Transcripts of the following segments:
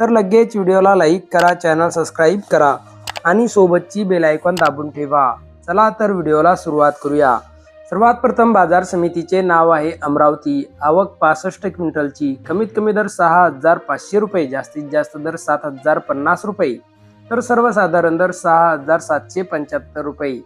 तर लगेच व्हिडिओला लाईक करा चॅनल सबस्क्राईब करा आणि सोबतची बेल आयकॉन दाबून ठेवा. चला तर व्हिडिओला सुरुवात करूया. सर्वात प्रथम बाजार समितीचे नाव आहे अमरावती. आवक पासष्ट क्विंटलची. कमीत कमी दर सहा हजार पाचशे रुपये जास्तीत जास्त दर सात हजार पन्नास रुपये. तर सर्वसाधारण दर सहा हजार सातशे पंच्याहत्तर रुपये.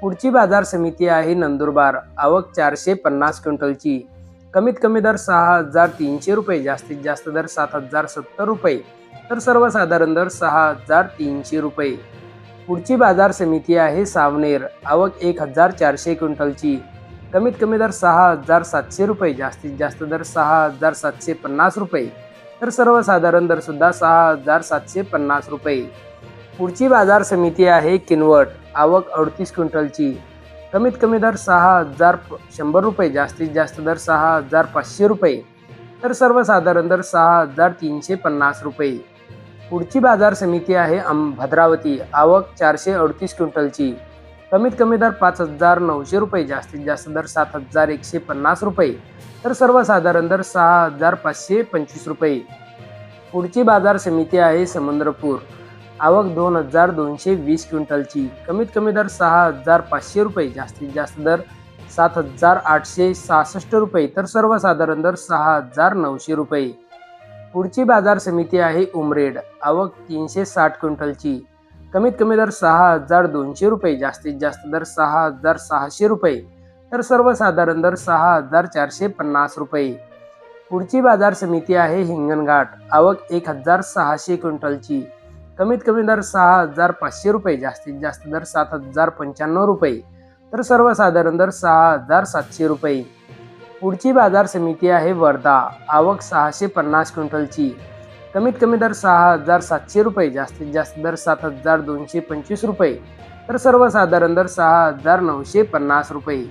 पुढची बाजार समिती आहे नंदुरबार. आवक चारशे पन्नास क्विंटलची. कमीत कमी दर सहा हजार तीनशे रुपये जास्तीत जास्त दर सात हजार सत्तर रुपये. तर सर्वसाधारण दर सहा हजार तीनशे रुपये. पुढची बाजार समिती आहे सावनेर. आवक एक हजार चारशे क्विंटलची. कमीत कमी दर सहा हजार सातशे रुपये जास्तीत जास्त दर सहा हजार सातशे पन्नास रुपये. तर सर्वसाधारण दर सुद्धा सहा हजार सातशे पन्नास रुपये. पुढची बाजार समिती आहे किनवट. आवक अडतीस क्विंटलची. कमीत कमी दर सहा हजार शंभर रुपये जास्तीत जास्त दर सहा हजार पाचशे रुपये. तर सर्वसाधारण दर सहा हजार तीनशे पन्नास रुपये. पुढची बाजार समिती आहे अम भद्रावती. आवक चारशे अडतीस क्विंटलची. कमीत कमी दर पाच हजार नऊशे रुपये जास्तीत जास्त दर सात हजार एकशे पन्नास रुपये. तर सर्वसाधारण दर सहा हजार पाचशे पंचवीस रुपये. पुढची बाजार समिती आहे समुद्रपूर. आवक दोन हजार दोनशे वीस क्विंटलची. कमीत कमी दर सहा हजार पाचशे रुपये जास्तीत जास्त दर सात हजार आठशे सहासष्ट रुपये तर सर्वसाधारण दर सहा हजार नऊशे रुपये. पुढची बाजार समिती आहे उमरेड आवक तीनशे साठ क्विंटलची. कमीत कमी दर सहा हजार दोनशे रुपये जास्तीत जास्त दर सहा हजार सहाशे रुपये तर सर्वसाधारण दर सहा हजार चारशे पन्नास रुपये. पुढची बाजार समिती आहे हिंगणघाट आवक एक हजार सहाशे क्विंटलची. कमीत कमी दर सहा हजार पाचशे रुपये जास्तीत जास्त दर सात हजार पंच्याण्णव रुपये. तर सर्वसाधारण दर सहा हजार सातशे रुपये. पुढची बाजार समिती आहे वर्धा. आवक सहाशे पन्नास क्विंटलची. कमीत कमी दर सहा हजार सातशे रुपये जास्तीत जास्त दर सात हजार दोनशे पंचवीस रुपये. तर सर्वसाधारण दर सहा हजार नऊशे पन्नास रुपये.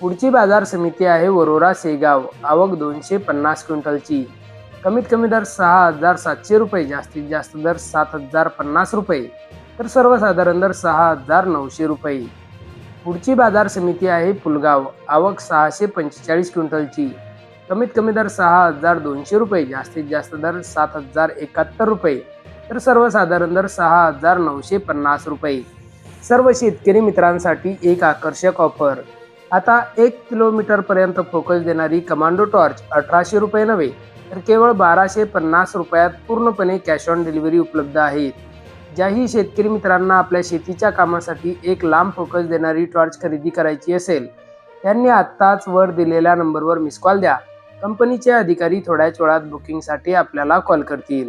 पुढची बाजार समिती आहे वरोरा सेगाव आवक दोनशे पन्नास क्विंटलची. कमीत कमी दर सहा हजार सातशे रुपये जास्तीत जास्त दर सात हजार पन्नास रुपये तर सर्वसाधारण दर सहा हजार नऊशे रुपये. पुढची बाजार समिती आहे पुलगाव आवक सहाशे पंचेचाळीस क्विंटलची. कमीत कमी दर सहा हजार दोनशे रुपये जास्तीत जास्त दर सात हजार एकाहत्तर रुपये तर सर्वसाधारण दर सहा हजार नऊशे पन्नास रुपये. सर्व शेतकरी मित्रांसाठी एक आकर्षक ऑफर. आता एक किलोमीटरपर्यंत फोकस देणारी कमांडो टॉर्च अठराशे रुपये नव्हे तर केवळ बाराशे पन्नास रुपयात पूर्णपणे कॅश ऑन डिलिव्हरी उपलब्ध आहेत ज्याही शेतकरी मित्रांना आपल्या शेतीच्या कामासाठी एक लांब फोकस देणारी टॉर्च खरेदी करायची असेल त्यांनी आत्ताच वर दिलेल्या नंबरवर मिस कॉल द्या. कंपनीचे अधिकारी थोड्याच वेळात बुकिंगसाठी आपल्याला कॉल करतील.